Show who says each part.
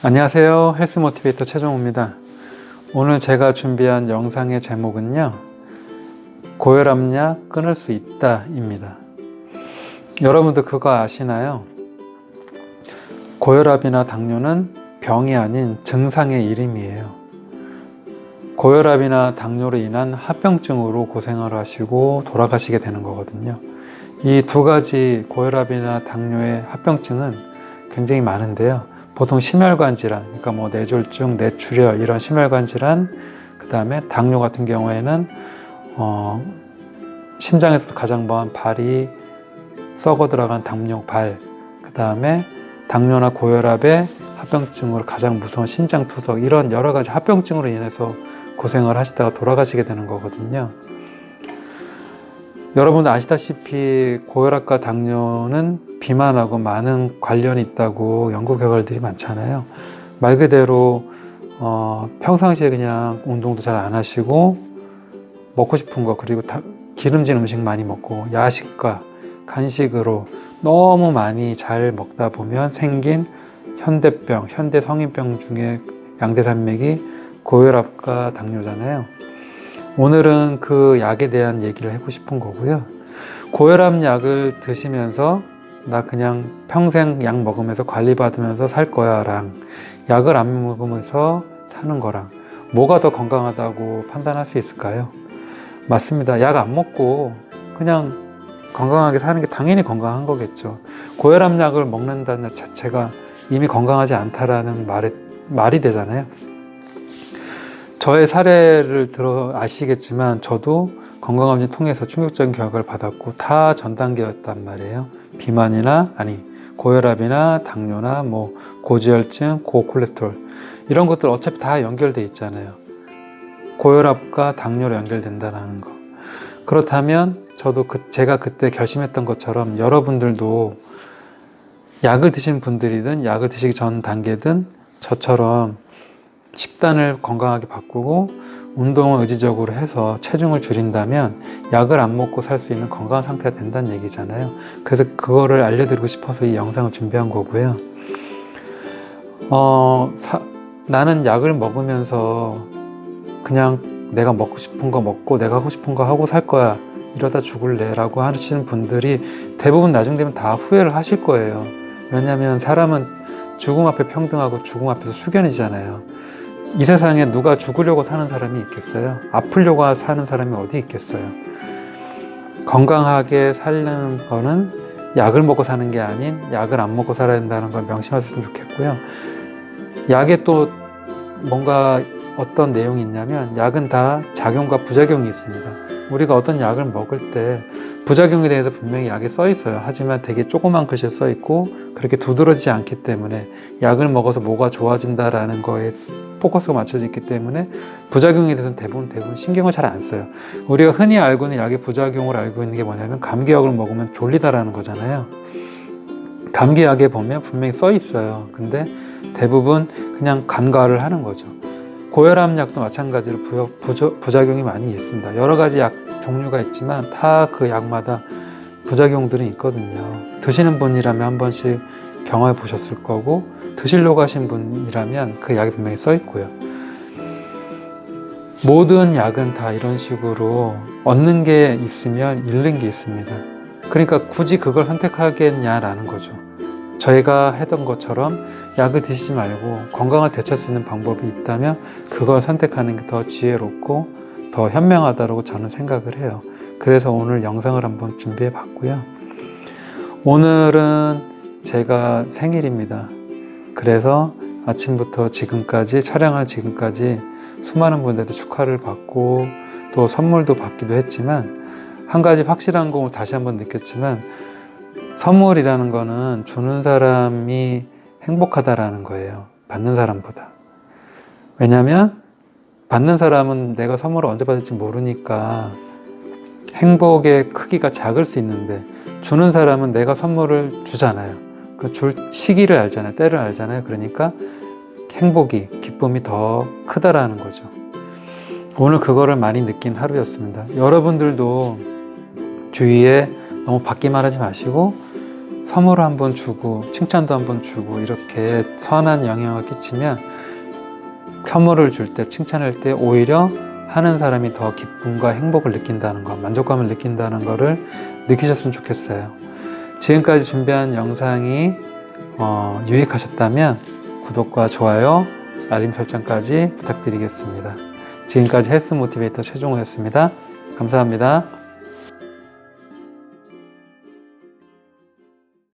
Speaker 1: 안녕하세요. 헬스 모티베이터 최종호입니다. 오늘 제가 준비한 영상의 제목은요. 고혈압약 끊을 수 있다입니다. 여러분도 그거 아시나요? 고혈압이나 당뇨는 병이 아닌 증상의 이름이에요. 고혈압이나 당뇨로 인한 합병증으로 고생을 하시고 돌아가시게 되는 거거든요. 이 두 가지 고혈압이나 당뇨의 합병증은 굉장히 많은데요. 보통 심혈관 질환, 그러니까 뭐 뇌졸중, 뇌출혈 이런 심혈관 질환, 그 다음에 당뇨 같은 경우에는 어, 심장에서 가장 먼 발이 썩어 들어간 당뇨 발, 그 다음에 당뇨나 고혈압의 합병증으로 가장 무서운 신장 투석 이런 여러 가지 합병증으로 인해서 고생을 하시다가 돌아가시게 되는 거거든요. 여러분도 아시다시피 고혈압과 당뇨는 비만하고 많은 관련이 있다고 연구 결과들이 많잖아요. 말 그대로 어, 평상시에 그냥 운동도 잘 안 하시고 먹고 싶은 거 그리고 다, 기름진 음식 많이 먹고 야식과 간식으로 너무 많이 잘 먹다 보면 생긴 현대병, 현대 성인병 중에 양대산맥이 고혈압과 당뇨잖아요. 오늘은 그 약에 대한 얘기를 하고 싶은 거고요. 고혈압 약을 드시면서 나 그냥 평생 약 먹으면서 관리받으면서 살 거야랑 약을 안 먹으면서 사는 거랑 뭐가 더 건강하다고 판단할 수 있을까요? 맞습니다. 약 안 먹고 그냥 건강하게 사는 게 당연히 건강한 거겠죠. 고혈압 약을 먹는다는 자체가 이미 건강하지 않다라는 말에, 말이 되잖아요. 저의 사례를 들어 아시겠지만 저도 건강검진 통해서 충격적인 결과를 받았고 다 전 단계였단 말이에요. 비만이나 아니 고혈압이나 당뇨나 뭐 고지혈증, 고콜레스테롤 이런 것들 어차피 다 연결돼 있잖아요. 고혈압과 당뇨로 연결된다는 거. 그렇다면 저도 그 제가 그때 결심했던 것처럼 여러분들도 약을 드신 분들이든 약을 드시기 전 단계든 저처럼 식단을 건강하게 바꾸고 운동을 의지적으로 해서 체중을 줄인다면 약을 안 먹고 살 수 있는 건강한 상태가 된다는 얘기잖아요. 그래서 그거를 알려드리고 싶어서 이 영상을 준비한 거고요. 어, 사- 나는 약을 먹으면서 그냥 내가 먹고 싶은 거 먹고 내가 하고 싶은 거 하고 살 거야. 이러다 죽을래. 라고 하시는 분들이 대부분 나중 되면 다 후회를 하실 거예요. 왜냐하면 사람은 죽음 앞에 평등하고 죽음 앞에서 숙연이잖아요. 이 세상에 누가 죽으려고 사는 사람이 있겠어요? 아프려고 사는 사람이 어디 있겠어요? 건강하게 살는 거는 약을 먹고 사는 게 아닌 약을 안 먹고 살아야 된다는 걸 명심하셨으면 좋겠고요. 약에 또 뭔가 어떤 내용이 있냐면 약은 다 작용과 부작용이 있습니다. 우리가 어떤 약을 먹을 때 부작용에 대해서 분명히 약에 써 있어요. 하지만 되게 조그만 글씨에 써 있고 그렇게 두드러지지 않기 때문에 약을 먹어서 뭐가 좋아진다라는 거에 포커스가 맞춰져 있기 때문에 부작용에 대해서는 대부분 대부분 신경을 잘 안 써요. 우리가 흔히 알고 있는 약의 부작용을 알고 있는 게 뭐냐면 감기약을 먹으면 졸리다라는 거잖아요. 감기약에 보면 분명히 써 있어요. 근데 대부분 그냥 간과를 하는 거죠. 고혈압 약도 마찬가지로 부, 부저, 부작용이 많이 있습니다. 여러 가지 약 종류가 있지만 다 그 약마다 부작용들이 있거든요. 드시는 분이라면 한 번씩 경험해 보셨을 거고 드시려고 하신 분이라면 그 약이 분명히 써 있고요. 모든 약은 다 이런 식으로 얻는 게 있으면 잃는 게 있습니다. 그러니까 굳이 그걸 선택하겠냐라는 거죠. 저희가 했던 것처럼 약을 드시지 말고 건강을 되찾을 수 있는 방법이 있다면 그걸 선택하는 게 더 지혜롭고 더 현명하다고 저는 생각을 해요. 그래서 오늘 영상을 한번 준비해 봤고요. 오늘은 제가 생일입니다. 그래서 아침부터 지금까지 촬영할 지금까지 수많은 분들한테 축하를 받고 또 선물도 받기도 했지만 한 가지 확실한 거 다시 한번 느꼈지만 선물이라는 거는 주는 사람이 행복하다라는 거예요. 받는 사람보다. 왜냐하면 받는 사람은 내가 선물을 언제 받을지 모르니까 행복의 크기가 작을 수 있는데 주는 사람은 내가 선물을 주잖아요. 그 줄 시기를 알잖아요. 때를 알잖아요. 그러니까 행복이, 기쁨이 더 크다라는 거죠. 오늘 그거를 많이 느낀 하루였습니다. 여러분들도 주위에 너무 받기만 하지 마시고 선물을 한번 주고 칭찬도 한번 주고 이렇게 선한 영향을 끼치면 선물을 줄 때 칭찬할 때 오히려 하는 사람이 더 기쁨과 행복을 느낀다는 것, 만족감을 느낀다는 것을 느끼셨으면 좋겠어요. 지금까지 준비한 영상이 어, 유익하셨다면 구독과 좋아요, 알림 설정까지 부탁드리겠습니다. 지금까지 헬스 모티베이터 최종호였습니다. 감사합니다.